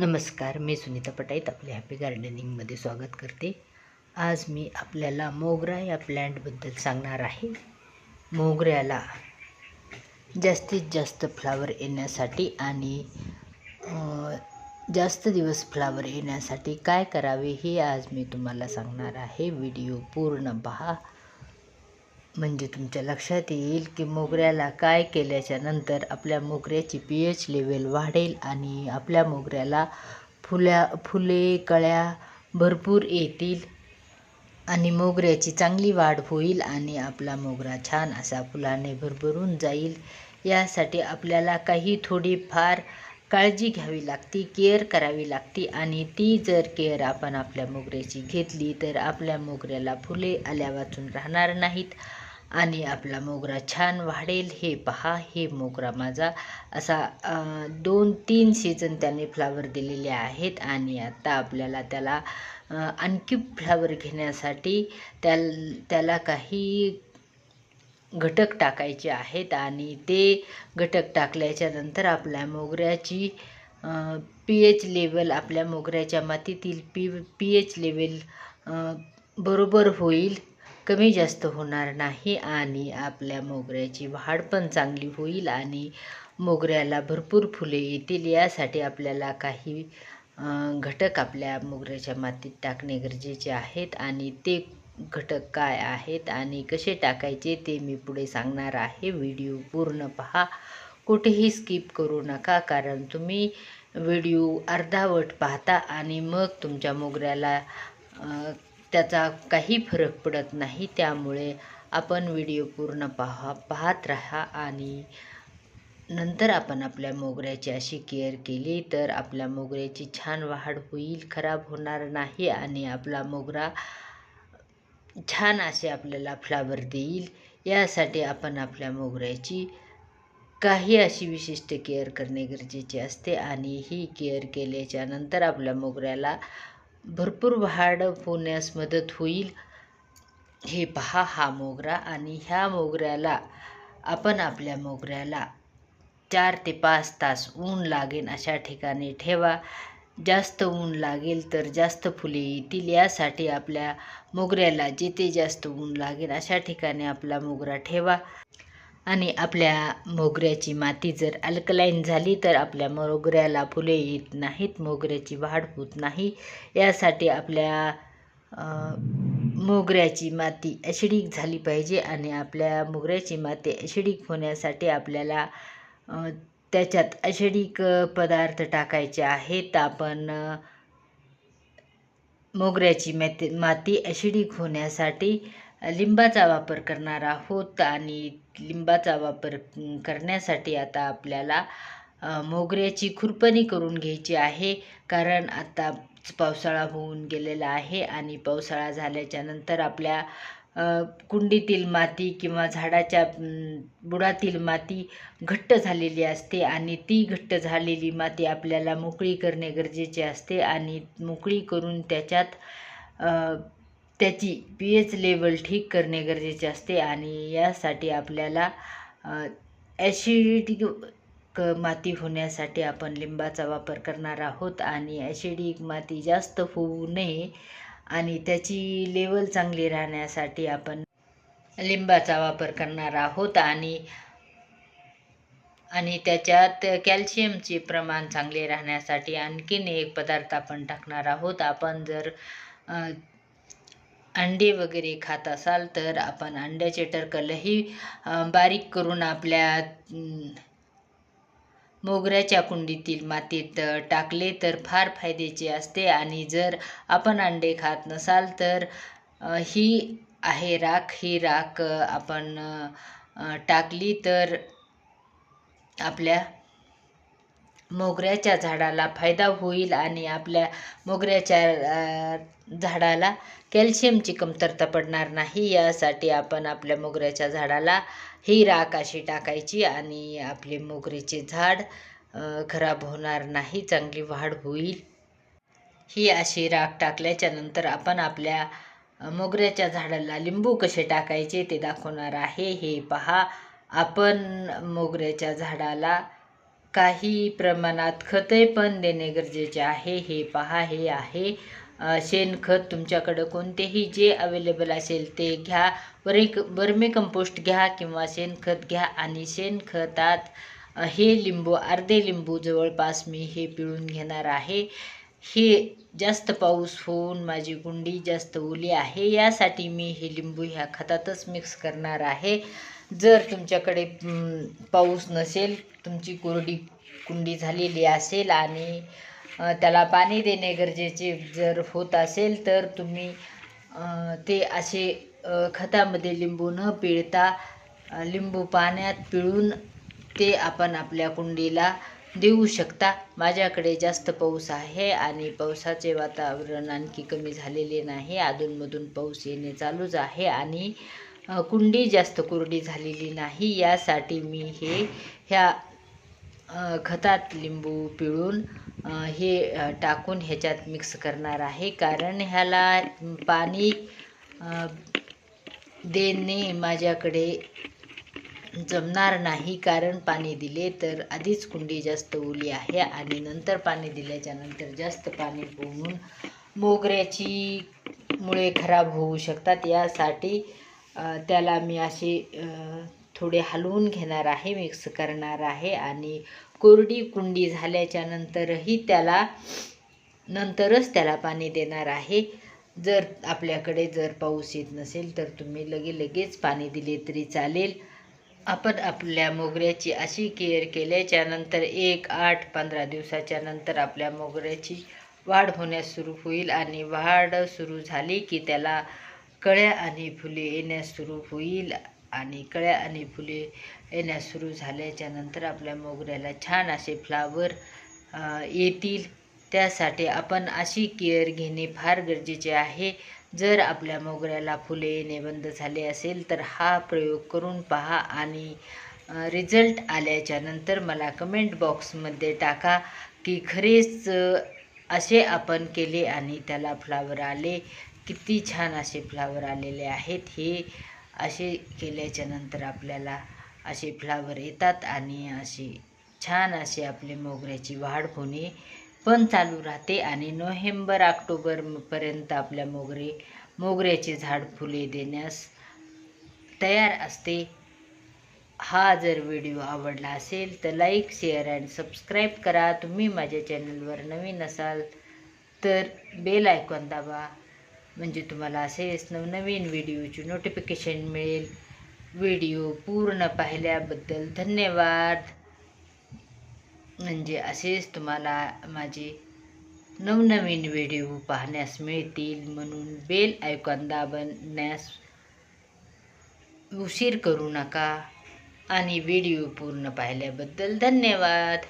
नमस्कार मी सुनीता पटाईत आपले हॅपी गार्डनिंगमध्ये स्वागत करते. आज मी आपल्याला मोगरा या प्लॅन्टबद्दल सांगणार आहे. मोगऱ्याला जास्तीत जास्त फ्लावर येण्यासाठी आणि जास्त दिवस फ्लावर येण्यासाठी काय करावे हे आज मी तुम्हाला सांगणार आहे. व्हिडिओ पूर्ण पहा. म्हणजे तुमच्या लक्षात येईल की मोगऱ्याला काय केल्याच्यानंतर आपल्या मोगऱ्याची पी एच लेवल वाढेल आणि आपल्या मोगऱ्याला फुल्या फुले कळ्या भरपूर येतील आणि मोगऱ्याची चांगली वाढ होईल आणि आपला मोगरा छान असा फुलाने भरभरून जाईल. यासाठी आपल्याला काही थोडीफार काळजी घ्यावी लागती केअर करावी लागती आणि ती जर केअर आपण आपल्या मोगऱ्याची घेतली तर आपल्या मोगऱ्याला फुले आल्या वाचून राहणार नाहीत. आणि आपला मोगरा छान वाढेल हे पहा हे मोगरा माझा असा दोन तीन सीझन त्याने फ्लावर दिलेले आहेत आणि आता आपल्याला त्याला आणखी फ्लावर घेण्यासाठी त्या त्याला काही घटक टाकायचे आहेत आणि ते घटक टाकल्याच्या नंतर आपल्या मोगऱ्याची पी एच लेवल आपल्या मोगऱ्याच्या मातीतील पी पी एच लेवल बरोबर होईल. कमी जास्त होणार नाही आणि आपल्या मोगऱ्याची वाढ पण चांगली होईल आणि मोगऱ्याला भरपूर फुले येतील. यासाठी आपल्याला काही घटक आपल्या मोगऱ्याच्या मातीत टाकणे गरजेचे आहेत आणि ते घटक काय आहेत आणि कसे टाकायचे ते मी पुढे सांगणार आहे. व्हिडिओ पूर्ण पहा. कुठेही स्किप करू नका कारण तुम्ही व्हिडिओ अर्धावट पाहता आणि मग तुमच्या मोगऱ्याला त्याचा काही फरक पडत नाही. त्यामुळे आपण व्हिडिओ पूर्ण पहा पाहत राहा आणि नंतर आपण आपल्या मोगऱ्याची अशी केअर केली तर आपल्या मोगऱ्याची छान वाढ होईल खराब होणार नाही आणि आपला मोगरा छान असे आपल्याला फ्लावर देईल. यासाठी आपण आपल्या मोगऱ्याची काही अशी विशिष्ट केअर करणे गरजेचे असते आणि ही केअर केल्याच्यानंतर आपल्या मोगऱ्याला भरपूर वाढ होण्यास मदत होईल. हे पहा हा मोगरा आणि ह्या मोगऱ्याला आपण आपल्या मोगऱ्याला चार ते पाच तास ऊन लागेल अशा ठिकाणी ठेवा. जास्त ऊन लागेल तर जास्त फुले येतील. यासाठी आपल्या मोगऱ्याला जिथे जास्त ऊन लागेल अशा ठिकाणी आपला मोगरा ठेवा. आणि आपल्या मोगऱ्याची माती जर अल्कलाईन झाली तर आपल्या मोगऱ्याला फुले येत नाहीत मोगऱ्याची वाढ होत नाही. यासाठी आपल्या मोगऱ्याची माती ॲसिडिक झाली पाहिजे आणि आपल्या मोगऱ्याची माती ॲसिडिक होण्यासाठी आपल्याला त्याच्यात ॲसिडिक पदार्थ टाकायचे आहेत. आपण मोगऱ्याची माती माती ॲसिडिक होण्यासाठी लिंबाचा वापर करणार आहोत आणि लिंबाचा वापर करण्यासाठी आता आपल्याला मोगऱ्याची खुरपणी करून घ्यायची आहे. कारण आता पावसाळा होऊन गेलेला आहे आणि पावसाळा झाल्याच्यानंतर आपल्या कुंडीतील माती किंवा झाडाच्या बुडातील माती घट्ट झालेली असते आणि ती घट्ट झालेली माती आपल्याला मोकळी करणे गरजेचे असते आणि मोकळी करून त्याच्यात त्याची पी एच लेवल ठीक करणे गरजेचे असते आणि यासाठी आपल्याला ॲसिडिटी क माती होण्यासाठी आपण लिंबाचा वापर करणार आहोत आणि ॲसिडिक माती जास्त होऊ नये आणि त्याची लेवल चांगली राहण्यासाठी आपण लिंबाचा वापर करणार आहोत आणि आणि त्याच्यात कॅल्शियमचे प्रमाण चांगले राहण्यासाठी आणखीन एक पदार्थ आपण टाकणार आहोत. आपण जर अंडे वगैरे खात असाल तर आपण अंड्याचे टरकलही बारीक करून आपल्या मोगऱ्याच्या कुंडीतील मातीत टाकले तर फार फायद्याचे असते. आणि जर आपण अंडे खात नसाल तर ही आहे राख. ही राख आपण टाकली तर आपल्या मोगऱ्याच्या झाडाला फायदा होईल आणि आपल्या मोगऱ्याच्या झाडाला कॅल्शियमची कमतरता पडणार नाही. यासाठी आपण आपल्या मोगऱ्याच्या झाडाला ही राख अशी टाकायची आणि आपले मोगऱ्याचे झाड खराब होणार नाही चांगली वाढ होईल. ही अशी राख टाकल्याच्या नंतर आपण आपल्या मोगऱ्याच्या झाडाला लिंबू कसे टाकायचे ते दाखवणार आहे. हे पहा. आपण मोगऱ्याच्या झाडाला काही प्रमाणात खते पण देणे गरजेचे आहे. हे पहा हे आहे. शेणखत तुमच्याकडं कोणतेही जे अवेलेबल असेल ते घ्या. वरे बर्मी कंपोस्ट घ्या किंवा शेणखत घ्या आणि शेणखतात हे लिंबू अर्धे लिंबू जवळपास मी हे पिळून घेणार आहे. हे जास्त पाऊस होऊन माझी गुंडी जास्त ओली आहे. यासाठी मी हे लिंबू ह्या खतातच मिक्स करणार आहे. जर तुमच्याकडे पाऊस नसेल तुमची कोरडी कुंडी झालेली असेल आणि त्याला पाणी देणे गरजेचे जर होत असेल तर तुम्ही ते असे खतामध्ये लिंबू न पिळता लिंबू पाण्यात पिळून ते आपण आपल्या कुंडीला देऊ शकता. माझ्याकडे जास्त पाऊस आहे आणि पावसाचे वातावरण आणखी कमी झालेले नाही. अधूनमधून पाऊस येणे चालूच आहे आणि कुंडी जास्त कोरडी झालेली नाही. यासाठी मी हे ह्या खतात लिंबू पिळून हे टाकून ह्याच्यात मिक्स करणार आहे. कारण ह्याला पाणी देणे माझ्याकडे जमणार नाही. कारण पाणी दिले तर आधीच कुंडी जास्त ओली आहे आणि नंतर पाणी दिल्याच्या नंतर जास्त पाणी होऊन मोगऱ्याची मुळे खराब होऊ शकतात. यासाठी त्याला मी असे थोडे हलवून घेणार आहे मिक्स करणार आहे आणि कोरडी कुंडी झाल्याच्या नंतरही त्याला नंतरच त्याला पाणी देणार आहे. जर आपल्याकडे जर पाऊस येत नसेल तर तुम्ही लगे लगेच पाणी दिले तरी चालेल. आपण आपल्या मोगऱ्याची अशी केअर केल्याच्यानंतर एक आठ पंधरा दिवसाच्या नंतर आपल्या मोगऱ्याची वाढ होण्यास सुरू होईल आणि वाढ सुरू झाली की त्याला कळ्या आणि फुले येण्यास सुरू होईल आणि कळ्या आणि फुले येण्यास सुरू झाल्याच्यानंतर आपल्या मोगऱ्याला छान असे फ्लावर येतील. त्यासाठी आपण अशी केअर घेणे फार गरजेचे आहे. जर आपल्या मोगऱ्याला फुले येणे बंद झाले असेल तर हा प्रयोग करून पहा आणि रिझल्ट आल्याच्यानंतर मला कमेंट बॉक्समध्ये टाका की खरेच असे आपण केले आणि त्याला फ्लावर आले. किती छान असे फ्लावर आलेले आहेत. हे असे केल्याच्यानंतर आपल्याला असे फ्लावर येतात आणि असे छान असे आपले मोगऱ्याची वाढ होणे पण चालू राहते आणि नोव्हेंबर ऑक्टोबरपर्यंत आपल्या मोगरे मोगऱ्याचे झाड फुले देण्यास तयार असते. हा जर व्हिडिओ आवडला असेल तर लाईक शेअर अँड सबस्क्राईब करा. तुम्ही माझ्या चॅनलवर नवीन असाल तर बेल आयकॉन दाबा. म्हणजे तुम्हाला असेच नवनवीन व्हिडिओची नोटिफिकेशन मिळेल. व्हिडिओ पूर्ण पाहिल्याबद्दल धन्यवाद. म्हणजे असेच तुम्हाला माझे नवनवीन व्हिडिओ पाहण्यास मिळतील म्हणून बेल आयकॉन दाबण्यास उशीर करू नका. आणि व्हिडिओ पूर्ण पाहिल्याबद्दल धन्यवाद.